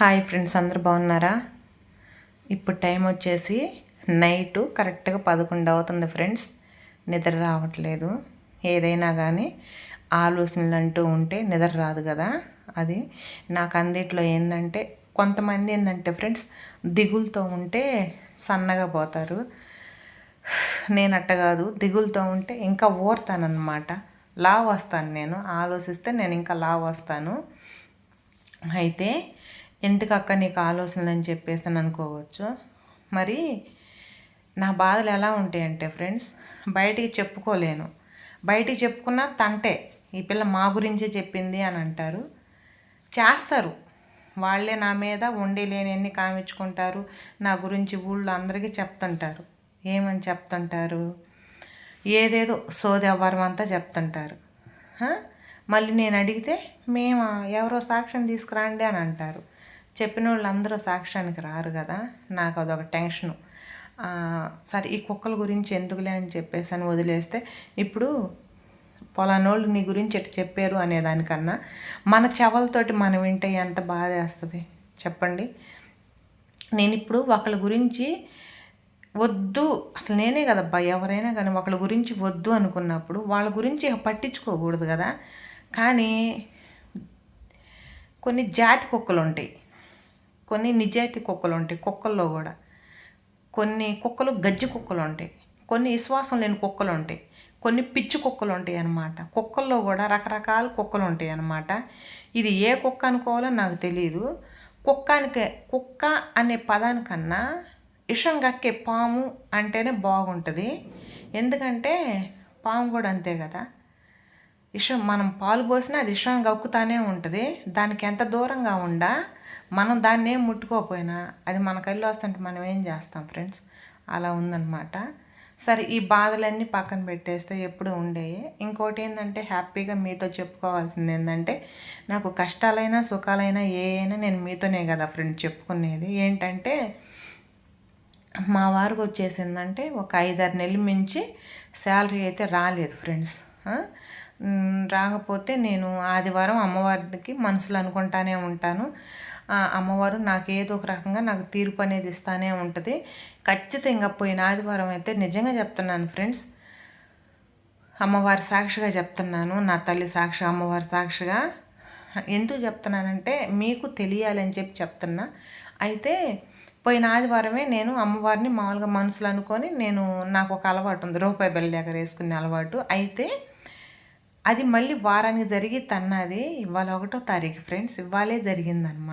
Hi friends అందరు బాగున్నారా? ఇప్పుడు టైం వచ్చేసి నైట్ కరెక్ట్గా పదకొండు అవుతుంది ఫ్రెండ్స్. నిద్ర రావట్లేదు. ఏదైనా కానీ ఆలోచనలు అంటూ ఉంటే నిద్ర రాదు కదా. అది నాకు అందిట్లో ఏంటంటే కొంతమంది ఏంటంటే ఫ్రెండ్స్ దిగులతో ఉంటే సన్నగా పోతారు. నేను అట్ట కాదు దిగులతో ఉంటే ఇంకా ఓర్తానన్నమాట. లావ్ వస్తాను నేను. ఆలోచిస్తే నేను ఇంకా లావ్ వస్తాను. అయితే ఎందుకు అక్క నీకు ఆలోచనలు అని చెప్పేసి అనుకోవచ్చు. మరి నా బాధలు ఎలా ఉంటాయంటే ఫ్రెండ్స్ బయటికి చెప్పుకోలేను. బయటికి చెప్పుకున్నా తంటే ఈ పిల్ల మా గురించే చెప్పింది అని అంటారు. చేస్తారు. వాళ్ళే నా మీద ఉండి లేని కామించుకుంటారు నా గురించి ఊళ్ళో అందరికీ చెప్తుంటారు. ఏమని చెప్తుంటారు? ఏదేదో సోది అవ్వరం అంతా చెప్తుంటారు. మళ్ళీ నేను అడిగితే మేము? ఎవరో సాక్ష్యం తీసుకురండి అని అంటారు. చెప్పిన వాళ్ళందరూ సాక్ష్యానికి రారు కదా. నాకు అదొక టెన్షను. సరే ఈ కుక్కల గురించి ఎందుకులే అని చెప్పేసి అని వదిలేస్తే ఇప్పుడు పొలానోళ్ళు నీ గురించి ఎటు చెప్పారు అనేదానికన్నా మన చెవలతోటి మనం వింటే ఎంత బాధ వేస్తుంది చెప్పండి. నేను ఇప్పుడు ఒకళ్ళ గురించి వద్దు. అసలు నేనే కదబ్బా ఎవరైనా కానీ ఒకళ్ళ గురించి వద్దు అనుకున్నప్పుడు వాళ్ళ గురించి పట్టించుకోకూడదు కదా. కానీ కొన్ని జాతి కుక్కలు ఉంటాయి కొన్ని నిజాయితీ కుక్కలు ఉంటాయి కుక్కల్లో కూడా. కొన్ని కుక్కలు గజ్జి కుక్కలు ఉంటాయి. కొన్ని విశ్వాసం లేని కుక్కలు ఉంటాయి. కొన్ని పిచ్చి కుక్కలు ఉంటాయి అన్నమాట. కుక్కల్లో కూడా రకరకాల కుక్కలు ఉంటాయి అన్నమాట. ఇది ఏ కుక్క అనుకోవాలో నాకు తెలియదు కుక్కానికి కుక్క అనే పదానికన్నా ఇషం గక్కే పాము అంటేనే బాగుంటుంది. ఎందుకంటే పాము కూడా అంతే కదా. ఇషం మనం పాలు పోసినా అది ఇషం గక్కుతానే ఉంటుంది. దానికి ఎంత దూరంగా ఉండా మనం దాన్ని ఏం ముట్టుకోకపోయినా అది మన కళ్ళు వస్తుంటే మనం ఏం చేస్తాం ఫ్రెండ్స్? అలా ఉందన్నమాట. సరే ఈ బాధలన్నీ పక్కన పెట్టేస్తే ఎప్పుడు ఉండేవి ఇంకోటి ఏంటంటే హ్యాపీగా మీతో చెప్పుకోవాల్సింది ఏంటంటే నాకు కష్టాలైనా సుఖాలైనా ఏ అయినా నేను మీతోనే కదా ఫ్రెండ్స్ చెప్పుకునేది. ఏంటంటే మా వారికి వచ్చేసిందంటే ఒక ఐదారు నెలలు మించి శాలరీ అయితే రాలేదు ఫ్రెండ్స్. రాకపోతే నేను ఆదివారం అమ్మవారికి మనసులు అనుకుంటానే ఉంటాను. అమ్మవారు నాకు ఏదో ఒక రకంగా నాకు తీర్పు అనేది ఇస్తానే ఉంటుంది. ఖచ్చితంగా పోయిన ఆదివారం అయితే నిజంగా చెప్తున్నాను ఫ్రెండ్స్. అమ్మవారి సాక్షిగా చెప్తున్నాను నా తల్లి సాక్షి అమ్మవారి సాక్షిగా. ఎందుకు చెప్తున్నానంటే మీకు తెలియాలని చెప్పి చెప్తున్నా. అయితే పోయిన ఆదివారమే నేను అమ్మవారిని మామూలుగా మనసులు అనుకొని నేను నాకు ఒక అలవాటు ఉంది రూపాయి బెల్ల దగ్గర వేసుకునే అలవాటు. అయితే అది మళ్ళీ వారానికి జరిగి తన్నది ఇవాళ ఒకటో తారీఖు ఫ్రెండ్స్. ఇవాళే జరిగిందనమాట